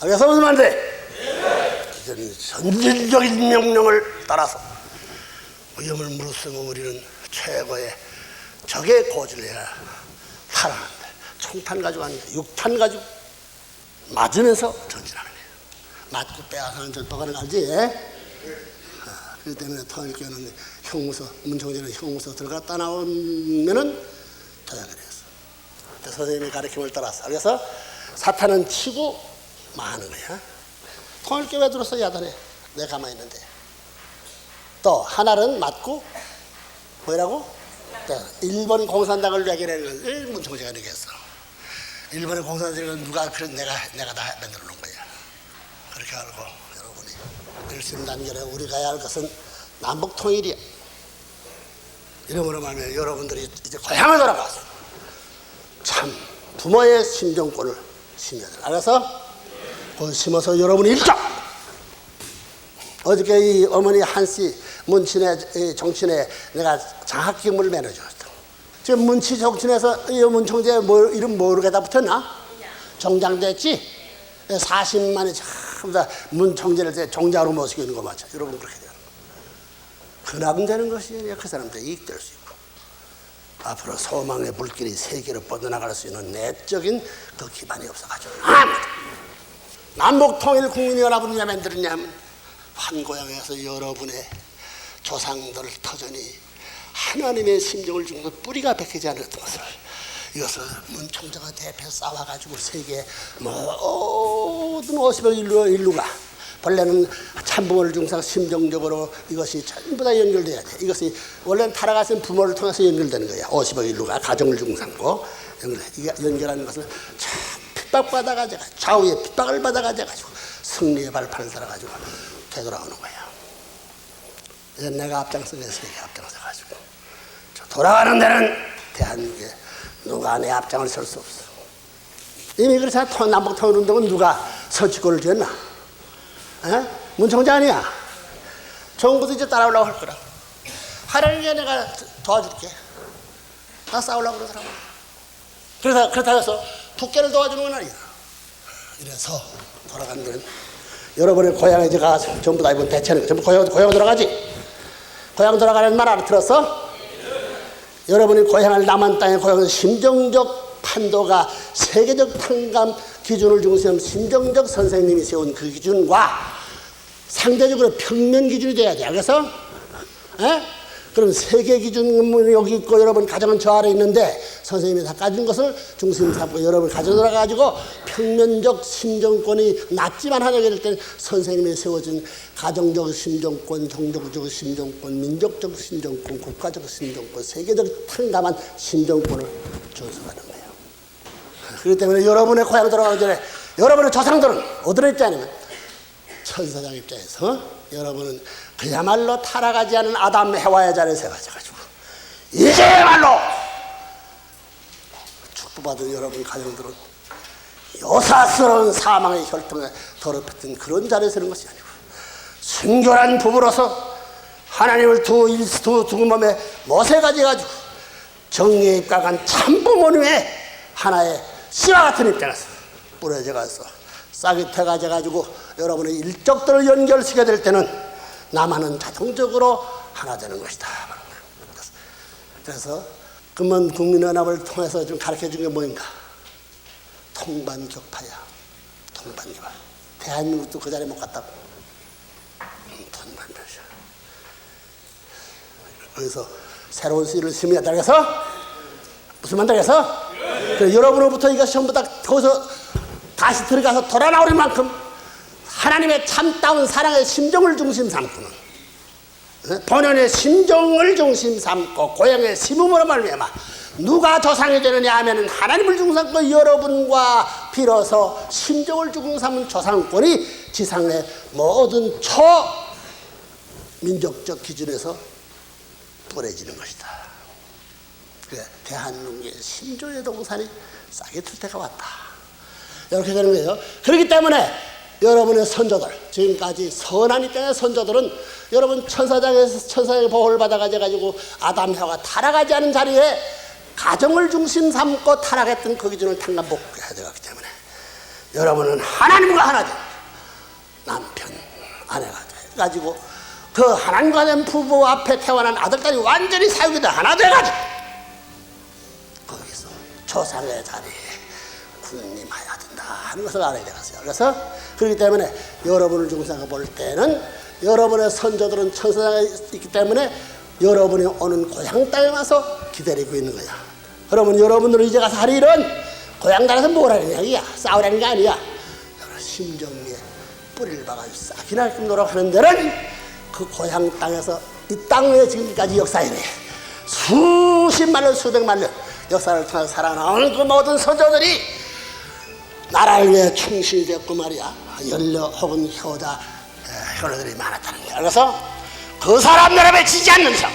말인데? 이제는 전질적인 명령을 따라서 위험을 무릅쓰고 우리는 최고의 적의 고지를 해야 살아난다. 총탄 가지고 아니야. 육탄 가지고 맞으면서 전진하는 거예요. 맞고 빼앗아는 전법을 알지? 아, 그렇기 때문에 통일교는 형무소, 문청재는 형무소 들어갔다 나오면은 도약을 했어. 선생님의 가르침을 따라서. 그래서 사탄은 치고 마는 거야. 통일교회 들어서 야단해. 내가 가만히 있는데. 또 하나는 맞고 뭐라고? 네, 일본 공산당을 내게내는 걸 문청재가 내겠어. 일본의 공산당은 누가 그런 내가 내가 다 만들어 놓은 거야. 그렇게 알고 여러분이 일심단결에 우리가 해야 할 것은 남북 통일이야. 이러므로 말하면 여러분들이 이제 고향을 돌아가서 참 부모의 심정권을 심어야 돼. 알아서 심어서 여러분이 일정. 어저께 이 어머니 한씨 문친의 이 정친에 내가 장학금을 매너줬어. 지금 문치 정친에서 이 문청재 뭐 이름 모르게다 붙었나? 정장됐지? 40만이 전부 다 문청재를 대 정장으로 모시고 있는 거 맞죠? 여러분 그렇게 돼요. 근황되는 것이 그 사람들 이익될 수 있고 앞으로 소망의 불길이 세계로 뻗어나갈 수 있는 내적인 그 기반이 없어가지고 아무도 남북 통일 국민연합은 왜 만들었냐면 한 고향에서 여러분의 조상들 터전이 하나님의 심정을 주면서 뿌리가 박히지 않았던 것을 이것을 문총장과 대표 싸워가지고 세계 모든 50억 인류, 인류가 본래는 참부모를 중상 심정적으로 이것이 전부 다 연결돼야 돼. 이것이 원래는 타락하신 부모를 통해서 연결되는 거야. 50억 인류가 가정을 중상고 연결. 이게 것을 참 핍박받아가지고 좌우에 핍박을 받아가지고 승리의 발판을 달아가지고 되돌아오는 거야. 이제 내가 앞장서서 세계 앞장서가지고 저 돌아가는 데는 대한민국에 누가 내 앞장을 설 수 없어. 이미. 통- 남북통일운동은 누가 서치권을 쥐었나? 에? 문청자 아니야. 정부도 이제 따라오려고 할 거라. 하라는 내가 도와줄게. 나 싸우려고 그러더라고. 그래서, 그렇다고 해서 국계를 도와주는 건 아니야. 이래서 돌아간 데는 여러분의 고향에 가서 전부 다 이번 대체는 전부 고향, 고향 돌아가지? 고향 돌아가는 말 알아들었어? 여러분이 고향을 남한 땅에 고향을 심정적 판도가 세계적 탕감 기준을 중심 심정적 선생님이 세운 그 기준과 상대적으로 평면 기준이 돼야 돼. 그래서 에? 그럼 세계 기준은 여기 있고 여러분 가정은 저 아래 있는데 선생님이 다 가진 것을 중심 삼고 여러분 가져 들어 가지고 평면적 심정권이 낮지만 하나게 될 때는 선생님이 세워진 가정적 심정권, 종족적 심정권, 민족적 심정권, 국가적 심정권, 세계적 탕감한 심정권을 준수하는 거예요. 그렇기 때문에 여러분의 고향 돌아가기 전에 여러분의 조상들은 어디로 있지 않으면 천사장 입장에서 여러분은 그야말로 타락하지 않은 아담 해와의 자리에 세워져가지고 이제야말로 축복받은 여러분 가정들은 요사스러운 사망의 혈통에 더럽혔던 그런 자리에 서는 것이 아니고 순결한 부부로서 하나님을 두, 일- 두, 두 몸에 못에 가져가지고 정리에 입각한 참부모님의 하나의 씨와 같은 입장에서 뿌려져 가서 싹이 태가져 가지고 여러분의 일적들을 연결시켜야 될 때는 나만은 자동적으로 하나 되는 것이다. 그래서 금은 국민연합을 통해서 좀 가르쳐 준 게 뭐인가? 통반격파야. 통반격파. 대한민국도 그 자리에 못 갔다고. 음, 통반격파. 그래서 새로운 씨를 심어야 다 그래서 무슨 그래서 여러분으로부터 이것이 전부 다 거기서 다시 들어가서 돌아 나올 만큼 하나님의 참다운 사랑의 심정을 중심 삼고는 어? 본연의 심정을 중심 삼고 고향의 심음으로 말미암아 누가 조상이 되느냐 하면은 하나님을 중심 삼고 여러분과 비로소 심정을 중심 삼은 조상권이 지상의 모든 초 민족적 기준에서 뿌려지는 것이다. 그래, 대한민국의 신조의 동산이 싹이 틀 때가 왔다. 이렇게 되는 거예요. 그렇기 때문에 여러분의 선조들, 지금까지 선한 입장의 선조들은 여러분 천사장에서 천사의 보호를 받아가지고 아담 혀가 타락하지 않은 자리에 가정을 중심 삼고 타락했던 그 기준을 탕감 복구해야 되기 때문에 여러분은 하나님과 하나 돼. 남편, 아내가 돼가지고 그 하나님과 된 부부 앞에 태어난 아들딸이 완전히 사육이 돼 하나 돼가지고 거기서 조상의 자리에 군림하여야 된다 하는 것을 알아야 되겠어요. 그래서 그렇기 때문에 여러분을 중생가 볼 때는 여러분의 선조들은 천사가 있기 때문에 여러분이 오는 고향 땅에 와서 기다리고 있는 거야. 그러면 여러분들은 이제 가서 할 일은 고향 땅에서 뭘 하는 이야기야? 싸우라는 게 아니야. 심정리에 뿌리를 박아서 싹이나 노력 하는 데는 그 고향 땅에서 이 땅에 지금까지 역사이네. 수십만 년, 수백만 년 역사를 통해서 살아나온 그 모든 선조들이 나라를 위해 충실히 됐고 말이야. 연려 혹은 효자 에, 효자들이 많았다는 거야. 그래서 그 사람 여러분을 지지 않는 성